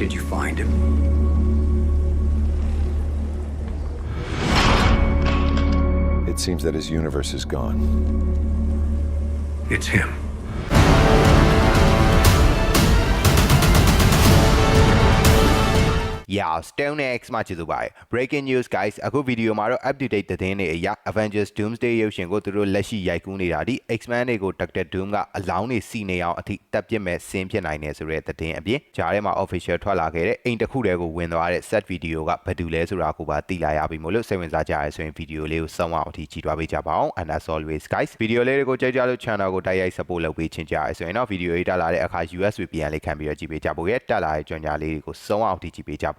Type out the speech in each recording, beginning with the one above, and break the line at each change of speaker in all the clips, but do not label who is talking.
Did you find him?
It seems that his universe is gone.
It's him.
Yeah Stone X မှာကျေးဇူးပါတယ် Breaking news guys အခုဗီဒီယိုမှာတော့ up to date သတင်းတွေအရ Avengers Doomsday ရုပ်ရှင်ကိုသူတို့လက်ရှိရိုက်ကူးနေတာဒီ X-Men တွေကို Doctor Doom ကအလောင်းတွေစီနေအောင်အထိတပ်ပစ်မဲ့ဆင်းဖြစ်နိုင်တယ်ဆိုတဲ့သတင်းအပြင်ဂျားထဲမှာ official ထွက်လာခဲ့တဲ့အိမ်တစ်ခုတည်းကိုဝင်သွားတဲ့ set video ကဘာတူလဲဆိုတာကိုပါသိလာရပြီမို့လို့စိတ်ဝင်စားကြရဆိုရင်ဗီဒီယိုလေးကိုစောင့်အောင်အထိကြည့်သွားပေးကြပါအောင် and as always guys ဗီဒီယိုလေးတွေကိုကြိုက်ကြလို့ channel ကိုတိုက်ရိုက် support လုပ်ပေးချင်ကြရဆိုရင်တော့ဗီဒီယိုရေးတက်လာတဲ့အခါ USB ပြန်လေးခံပြီးတော့ကြည့်ပေးကြဖို့ရဲ့တက်လာတဲ့ကြွညာလေးတွေကိုစောင့်အောင်အထိကြည့်ပေးကြဖ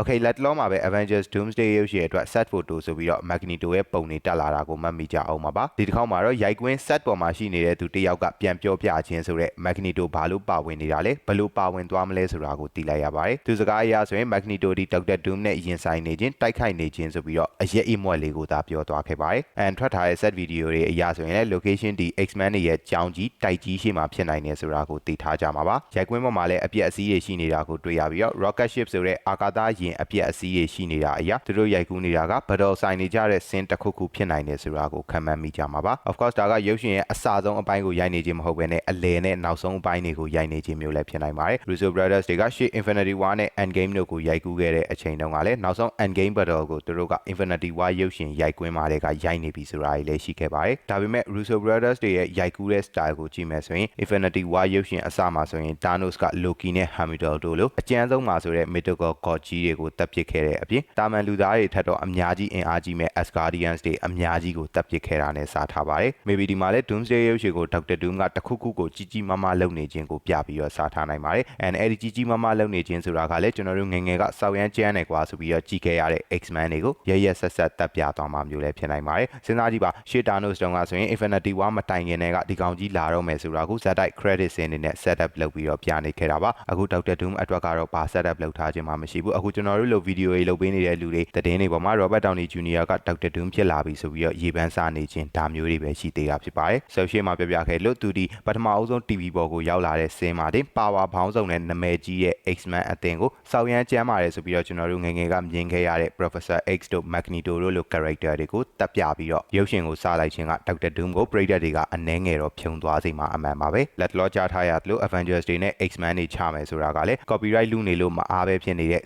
Okay လက်တလုံးမှာပဲ Avengers Doomsday ရုပ်ရှင်အတွက် set photo ဆိုပြီးတော့ Magneto ရဲ့ပုံတွေတက်လာတာကိုမှတ်မိကြအောင်ပါပါဒီတစ်ခေါက်မှာတော့ရိုက်ကွင်း set ပေါ်မှာရှိနေတဲ့သူတစ်ယောက်ကပြန်ပြောပြခြင်းဆိုတဲ့ Magneto ဘာလို့ပါဝင်နေတာလဲဘယ်လို့ပါဝင်သွားမလဲဆိုတာကိုသိလိုက်ရပါတယ်သူစကားအရဆိုရင် Magneto ဒီ Doctor Doom နဲ့ရင်ဆိုင်နေခြင်းတိုက်ခိုက်နေခြင်းဆိုပြီးတော့အရက်အိမ်မွက်လေးကိုသာပြောသွားခဲ့ပါတယ်အန်ထွက်ထားတဲ့ set video တွေအရဆိုရင်လည်း location ဒီ X-Men တွေရဲ့ကြောင်းကြီးတိုက်ကြီးရှိမှဖြစ်နိုင်တယ်ဆိုတာကိုသိထားကြမှာပါရိုက်ကွင်းပေါ်မှာလည်းအပြက်အစည်းတွေရှိနေတာကိုတွေ့ရပြီးတော့ rocket ship ဆိုတဲ့အာကာသယာဉ်အပြက်အစည်းတွေရှိနေတာအရာသူတို့ရိုက်ကူးနေတာကဘဒတော်ဆိုင်နေကြတဲ့ဆင်းတစ်ခုခုဖြစ်နိုင်တယ်ဆိုတာကိုခံမှန်းမိကြမှာပါ of course ဒါကရုပ်ရှင်ရဲ့အစဆုံးအပိုင်းကိုရိုက်နေခြင်းမဟုတ်ဘဲနဲ့အလယ်နဲ့နောက်ဆုံးအပိုင်းတွေကိုရိုက်နေခြင်းမျိုးလည်းဖြစ်နိုင်ပါတယ် Russo Brothers တွေကရှေ့ Infinity War နဲ့ Endgame တို့ကိုရိုက်ကူးခဲ့တဲ့အချိန်တုန်းကလည်းနောက်ဆုံး Endgame Battle ကိုသူတို့က Infinity War ရုပ်ရှင်ရိုက်ကွင်းမှာတည်းကရိုက်နေပြီဆိုတာကြီးလည်းရှိခဲ့ပါတယ်ဒါပေမဲ့ Russo Brothers တွေရဲ့ရိုက်ကူးတဲ့ style ကိုကြည့်မယ်ဆိုရင် Infinity War ရုပ်ရှင်အစမှာဆိုရင် Thanos က Loki နဲ့ Hamilton တို့လိုအကြမ်းဆုံးမှာဆိုတဲ့ Mythical God ကြီးတွေကိုတပ်ပစ်ခဲ့တဲ့အပြင်တာမန်လူသားတွေထက်တော့အများကြီးအင်အားကြီးမဲ့ Asgardians တွေအများကြီးကိုတပ်ပစ်ခဲ့တာနဲ့စားထားပါတယ်။ Maybe ဒီမှာလဲ Doomsday ရုပ်ရှင်ကို Doctor Doom ကတခုခုကိုကြီးကြီးမားမားလုပ်နေခြင်းကိုပြပြီးတော့စားထားနိုင်ပါတယ်။ and အဲ့ဒီကြီးကြီးမားမားလုပ်နေခြင်းဆိုတာကလည်းကျွန်တော်တို့ငယ်ငယ်ကစောက်ရမ်းကျန်းနေကွာဆိုပြီးတော့ကြည်ခဲ့ရတဲ့ X-Men တွေကိုရရဆက်ဆက်တပ်ပြသွားမှာမျိုးလည်းဖြစ်နိုင်ပါတယ်။စဉ်းစားကြည့်ပါရှေ့ Thanos တုန်းကဆိုရင် Infinity War မတိုင်ခင်တည်းကဒီကောင်ကြီးလာတော့မယ်ဆိုတာကိုဇက်တိုက် credit စင်နေနဲ့ setup လုပ်ပြီးတော့ပြနေခဲ့တာပါ။အခု Doctor Doom အတွက်ကတော့ဘာ setup လုပ်ထားခြင်းမှမရှိဘူး။အခုကျွန်တော်တို့လိုဗီဒီယိုတွေလုပ်ပေးနေတဲ့လူတွေသတင်းတွေပေါ်မှာ Robert Downey Jr. က Doctor Doom ဖြစ်လာပြီဆိုပြီးတော့ရေပန်းစားနေခြင်းဒါမျိုးတွေပဲရှိသေးတာဖြစ်ပါတယ်။ဆိုရှေ့မှာပြပြခဲ့လို့သူဒီပထမအဦးဆုံး TV ပေါ်ကိုရောက်လာတဲ့စင်မှာတင်ပါဝါဘောင်းဆောင်နဲ့နာမည်ကြီးရဲ့ X-Men အသင်းကိုစောက်ရမ်းကျမ်းပါတယ်ဆိုပြီးတော့ကျွန်တော်တို့ငယ်ငယ်ကမြင်ခဲ့ရတဲ့ Professor X တို့ Magneto တို့လို character တွေကိုတပ်ပြပြီးတော့ရုပ်ရှင်ကိုစလိုက်ခြင်းက Doctor Doom ကိုပရိသတ်တွေကအနှဲငယ်တော့ဖြုံသွားစေမှာအမှန်ပါပဲလက်တလောကြားထားရသလို Avengers တွေနဲ့ X-Men တွေချမယ်ဆိုတာကလည်း copyright လူနေလို့မအားပဲဖြစ်နေတဲ့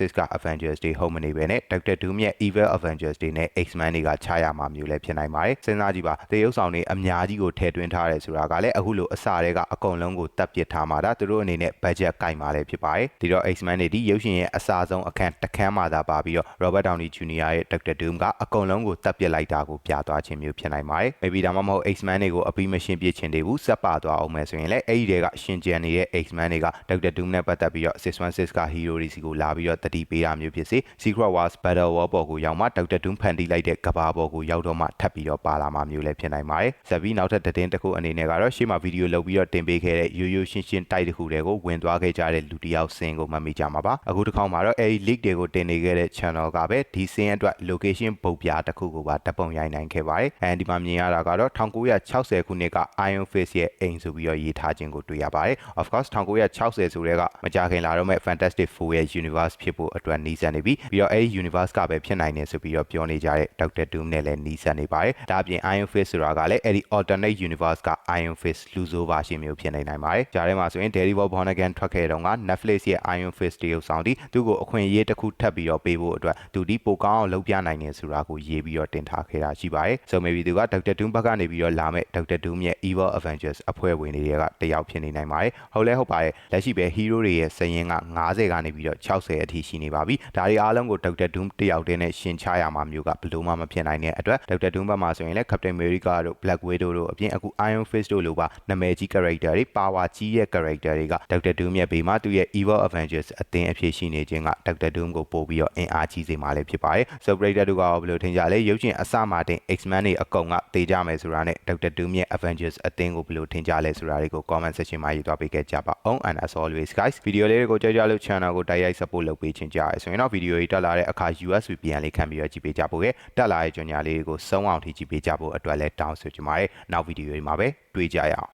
616က Avengers တွေဟုတ်မနေပဲနဲ့ Doctor Doom ရဲ့ Evil Avengers တွေနဲ့ X-Men တွေကချရမှာမျိုးလည်းဖြစ်နိုင်ပါတယ်စဉ်းစားကြည့်ပါသေရုပ်ဆောင်တွေအများကြီးကိုထည့်သွင်းထားတယ်ဆိုတာကလည်းအခုလိုအစာတွေကအကုန်လုံးကိုတပ်ပစ်ထားမှာဒါသူတို့အနေနဲ့ budget ကင်มาလည်းဖြစ်ပါတယ်ဒီတော့ X-Men တွေဒီရုပ်ရှင်ရဲ့အစာဆုံးအခန်းတစ်ခန်းမှသာပါပြီးတော့ Robert Downey Jr. ရဲ့ Doctor Doom ကအကုန်လုံးကိုတပ်ပစ်လိုက်တာကိုပြသွားခြင်းမျိုးဖြစ်နိုင်ပါတယ် maybe ဒါမှမဟုတ် X-Men တွေကိုအပြီးမရှင်းပြချင်သေးဘူးစက်ပါသွားအောင်မယ်ဆိုရင်လည်းအဲ့ဒီတွေကရှင်ကျန်နေတဲ့ X-Men တွေက Doctor Doom နဲ့ပတ်သက်ပြီးတော့616က hero တွေစီကိုလာပြီးတော့တတိပေးတာမျိုးဖြစ်စေ Secret Wars Battle War ပေါ်ကိုရောက်မှ Doctor Doom ဖန်တီးလိုက်တဲ့ကဘာပေါ်ကိုရောက်တော့မှထပ်ပြီးတော့ပါလာမှာမျိုးလည်းဖြစ်နိုင်ပါတယ်။ဆက်ပြီးနောက်ထပ်သတင်းတစ်ခုအနေနဲ့ကတော့ရှေ့မှာဗီဒီယိုလုပ်ပြီးတော့တင်ပေးခဲ့တဲ့ရိုးရိုးရှင်းရှင်းတိုက်တစ်ခုတည်းကိုဝင်သွားခဲ့ကြတဲ့လူတစ်ယောက်စင်ကိုမှတ်မိကြမှာပါ။အခုတစ်ခေါက်မှာတော့အဲဒီ leak တွေကိုတင်နေခဲ့တဲ့ channel ကပဲဒီစင်အတွက် location ပုတ်ပြားတစ်ခုကိုပါတပ်ပုံရိုက်နိုင်ခဲ့ပါတယ်။အဲဒီမှာမြင်ရတာကတော့1960ခုနှစ်က Iron Fist ရဲ့အိမ်ဆိုပြီးတော့ရေးထားခြင်းကိုတွေ့ရပါတယ်။ of course 1960ဆိုတဲ့ကမကြခင်လာတော့မဲ့ Fantastic Four ရဲ့ universe ဖြစ်ဖို့အတွက်နှီးစပ်နေပြီ။ပြီးတော့အဲဒီ universe ကပဲဖြစ်နိုင်တယ်ဆိုပြီးတော့ပြောနေကြတဲ့ Doctor Doom နဲ့လည်းနှီးစပ်နေပါတယ်။ဒါအပြင် Iron Fist ဆိုတာကလည်းအဲဒီ alternate universe က Iron Fist လူဆိုးပါရှင်မျိုးဖြစ်နေနိုင်ပါတယ်။ဂျားထဲမှာဆိုရင် Daredevil Born Again ထွက်ခဲ့တော့က Netflix ရဲ့ Iron Fist တရုပ်ဆောင်တီသူ့ကိုအခွင့်အရေးတစ်ခုထပ်ပြီးတော့ပေးဖို့အတွက်သူဒီပိုကောင်းအောင်လုပ်ပြနိုင်တယ်ဆိုတာကိုရေးပြီးတော့တင်ထားခဲ့တာရှိပါတယ်။ So maybe သူက Doctor Doom ဘက်ကနေပြီးတော့လာမဲ့ Doctor Doom ရဲ့ Evil Avengers အဖွဲ့ဝင်တွေကတယောက်ဖြစ်နေနိုင်ပါတယ်။ဟုတ်လဲဟုတ်ပါတယ်။လက်ရှိပဲ hero တွေရဲ့စရင်က90ကနေပြီးတော့60အထိရှိနေပါပြီဒါတွေအားလုံးကို Dr. Doom တယောက်တည်းနဲ့ရှင်းချရမှာမျိုးကဘယ်လို့မှမဖြစ်နိုင်တဲ့အတွက် Dr. Doom ဘက်မှာဆိုရင်လည်း Captain America တို့ Black Widow တို့အပြင်အခု Iron Fist တို့လိုပါနာမည်ကြီး character တွေ power ကြီးရဲ့ character တွေက Dr. Doom ရဲ့ဘေးမှာသူရဲ့ Evil Avengers အသင်းအဖြစ်ရှိနေခြင်းက Dr. Doom ကိုပို့ပြီးတော့အင်အားကြီးစေမှာလည်းဖြစ်ပါတယ် so Brader တို့ကရောဘယ်လိုထင်ကြလဲရုပ်ရှင်အစမှတင် X-Men တွေအကုန်ကတေးကြမယ်ဆိုတာနဲ့ Dr. Doom ရဲ့ Avengers အသင်းကိုဘယ်လိုထင်ကြလဲဆိုတာတွေကို comment section မှာရေးသွားပေးခဲ့ကြပါအောင် and as always guys ဗီဒီယိုလေးတွေကိုကြောက်ကြလို့ channel ကိုတိုက်ရိုက် support လုပ်ပေးခြင်းကြရဆိုရင်တော့ဗီဒီယိုတွေတက်လာတဲ့အခါ US VPN လေးခံပြီးတော့ကြည့်ပေးကြဖို့ရဲ့တက်လာတဲ့ကြော်ညာလေးတွေကိုစုံအောင်ထိကြည့်ပေးကြဖို့အတွက်လည်းတောင်းဆိုချင်ပါတယ်နောက်ဗီဒီယိုတွေမှာပဲတွေ့ကြရအောင်